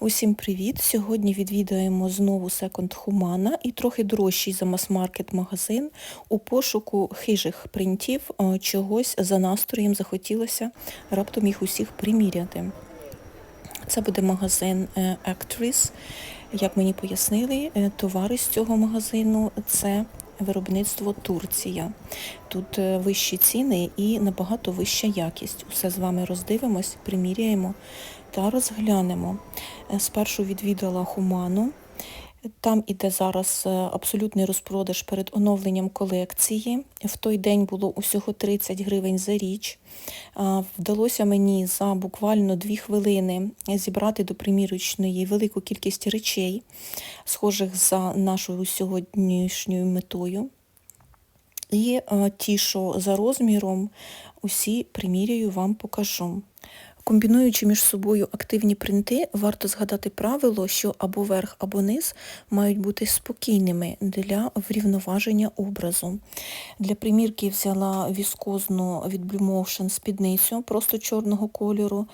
Усім привіт! Сьогодні відвідаємо знову секонд Хумана і трохи дорожчий за мас-маркет магазин у пошуку хижих принтів, е, чогось за настроєм захотілося раптом їх усіх приміряти. Це буде магазин е, Actress. Як мені пояснили, е, товари з цього магазину це виробництво Турція. Тут е, вищі ціни і набагато вища якість. Усе з вами роздивимось, приміряємо та розглянемо. Е, Спершу відвідала Хуману. Там іде зараз е, абсолютний розпродаж перед оновленням колекції. В той день було усього 30 гривень за річ. Вдалося мені за буквально 2 хвилини зібрати до примірочної велику кількість речей, схожих за нашою сьогоднішньою метою. І е, ті, що за розміром, усі приміряю вам покажу. Комбінуючи між собою активні принти, варто згадати правило, що або верх, або низ мають бути спокійними для врівноваження образу. Для примірки взяла віскозну від Blue спідницю просто чорного кольору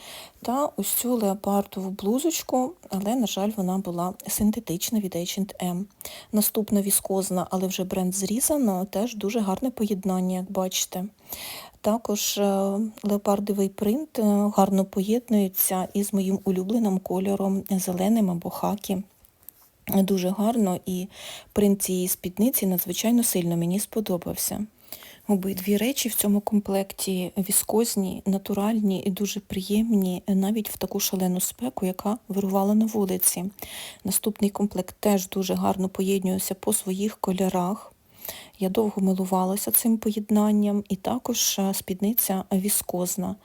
та ось цю леопардову блузочку, але, на жаль, вона була синтетична від H&M. Наступна віскозна, але вже бренд зрізано, теж дуже гарне поєднання, як бачите. Також е, леопардовий принт е, гарно поєднується із моїм улюбленим кольором зеленим або хакі. Дуже гарно і принт цієї спідниці надзвичайно сильно мені сподобався. Обидві речі в цьому комплекті віскозні, натуральні і дуже приємні, навіть в таку шалену спеку, яка вирувала на вулиці. Наступний комплект теж дуже гарно поєднується по своїх кольорах. Я довго милувалася цим поєднанням, і також е, спідниця віскозна.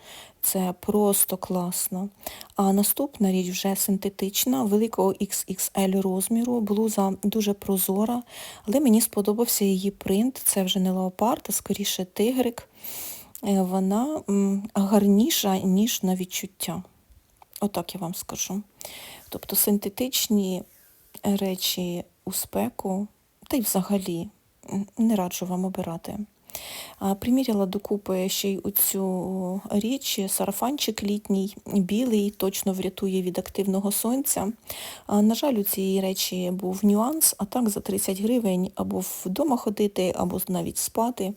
Це просто класно. А наступна річ вже синтетична, великого XXL розміру, блуза дуже прозора, але мені сподобався її принт. Це вже не леопард, а скоріше тигрик. Е, Вона гарніша, ніж на відчуття. Отак я вам скажу. Тобто синтетичні речі у спеку, та й взагалі не раджу вам обирати. Приміряла докупи ще й оцю річ, сарафанчик літній, білий, точно врятує від активного сонця. На жаль, у цієї речі був нюанс, а так за 30 гривень або вдома ходити, або навіть спати,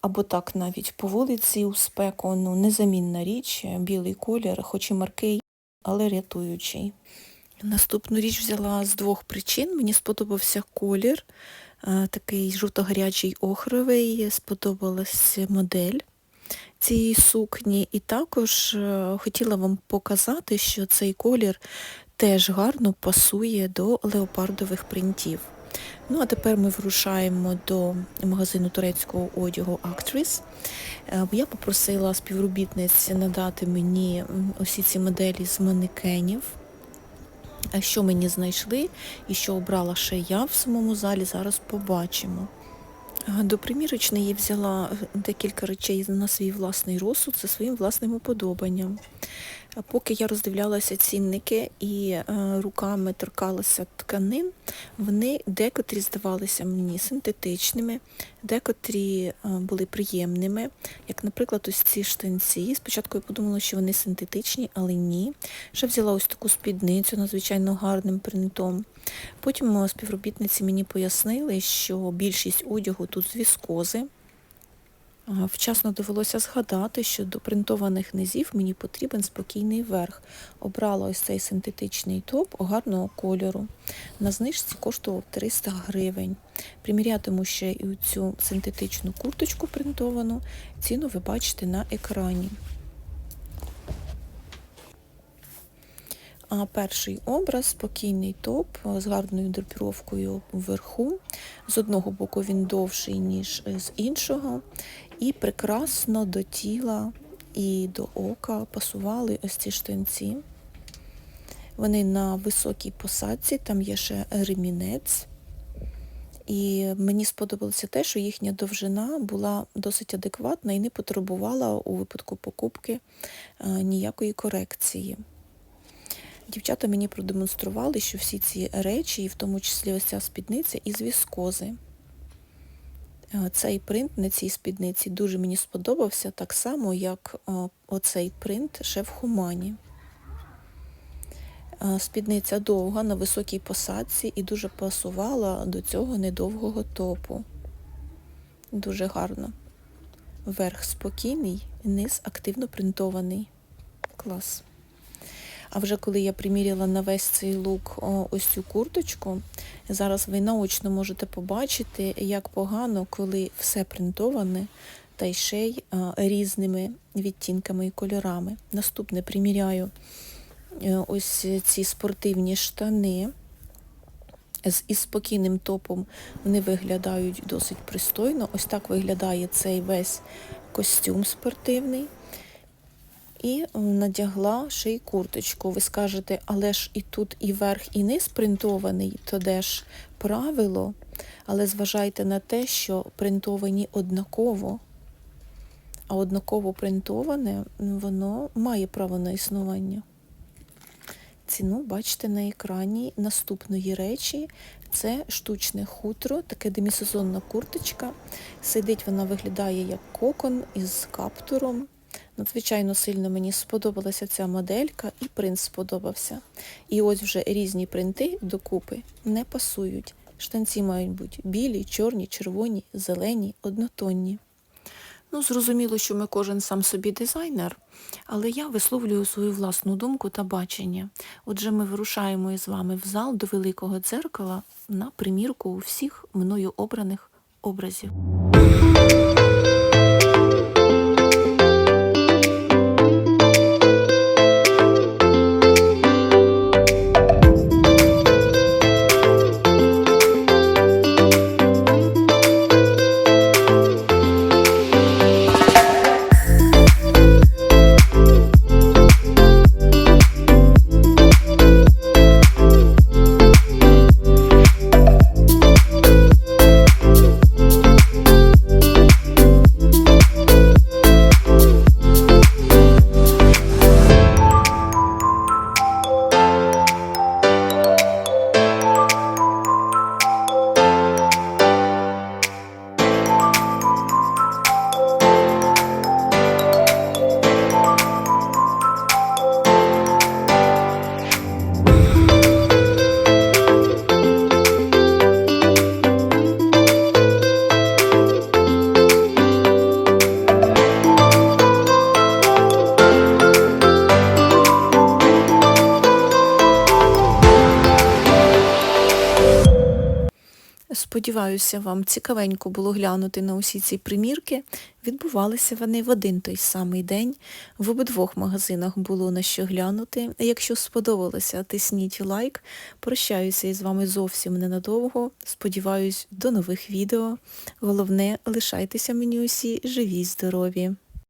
або так навіть по вулиці у спеку. Ну, Незамінна річ, білий колір, хоч і маркий, але рятуючий. Наступну річ взяла з двох причин. Мені сподобався колір такий жовто-гарячий охровий, сподобалась модель цієї сукні. І також е, хотіла вам показати, що цей колір теж гарно пасує до леопардових принтів. Ну, а тепер ми вирушаємо до магазину турецького одягу Actress. Е, я попросила співробітниць надати мені усі ці моделі з манекенів що мені знайшли і що обрала ще я в самому залі, зараз побачимо. До примірочної я взяла декілька речей на свій власний розсуд за своїм власним уподобанням. Поки я роздивлялася цінники і е, руками торкалася тканин, вони декотрі здавалися мені синтетичними, декотрі е, були приємними, як, наприклад, ось ці штанці. Спочатку я подумала, що вони синтетичні, але ні. Ще взяла ось таку спідницю надзвичайно гарним принтом. Потім співробітниці мені пояснили, що більшість одягу тут з віскози. Вчасно довелося згадати, що до принтованих низів мені потрібен спокійний верх. Обрала ось цей синтетичний топ гарного кольору. На знижці коштував 300 гривень. Примірятиму ще і цю синтетичну курточку принтовану. Ціну ви бачите на екрані. А перший образ спокійний топ з гарною драпіровкою вверху. З одного боку він довший, ніж з іншого. І прекрасно до тіла і до ока пасували ось ці штанці. Вони на високій посадці, там є ще ремінець. І мені сподобалося те, що їхня довжина була досить адекватна і не потребувала у випадку покупки ніякої корекції. Дівчата мені продемонстрували, що всі ці речі, і в тому числі ось ця спідниця, із віскози. Цей принт на цій спідниці дуже мені сподобався, так само, як оцей принт ще в Хумані. Е, Спідниця довга на високій посадці і дуже пасувала до цього недовгого топу. Дуже гарно. Верх спокійний, низ активно принтований. Клас. А вже коли я приміряла на весь цей лук ось цю курточку, зараз ви наочно можете побачити, як погано, коли все принтоване та й ще й різними відтінками і кольорами. Наступне приміряю е, ось ці спортивні штани. З із спокійним топом вони виглядають досить пристойно. Ось так виглядає цей весь костюм спортивний. І е, надягла ще й курточку. Ви скажете, але ж і тут і верх, і низ принтований, то де ж правило. Але зважайте на те, що принтовані однаково. А однаково принтоване, воно має право на існування. Ціну бачите на екрані наступної речі. Це штучне хутро, таке демісезонна курточка. Сидить вона виглядає як кокон із каптуром. Надзвичайно сильно мені сподобалася ця моделька і принт сподобався. І ось вже різні принти докупи не пасують. Штанці мають бути білі, чорні, червоні, зелені, однотонні. Ну, зрозуміло, що ми кожен сам собі дизайнер, але я висловлюю свою власну думку та бачення. Отже, ми вирушаємо із вами в зал до великого дзеркала на примірку всіх мною обраних образів. Сподіваюся, вам цікавенько було глянути на усі ці примірки. Відбувалися вони в один той самий день. В обидвох магазинах було на що глянути. Якщо сподобалося, тисніть лайк. Прощаюся із вами зовсім ненадовго. Сподіваюсь, до нових відео. Головне, лишайтеся мені усі живі здорові.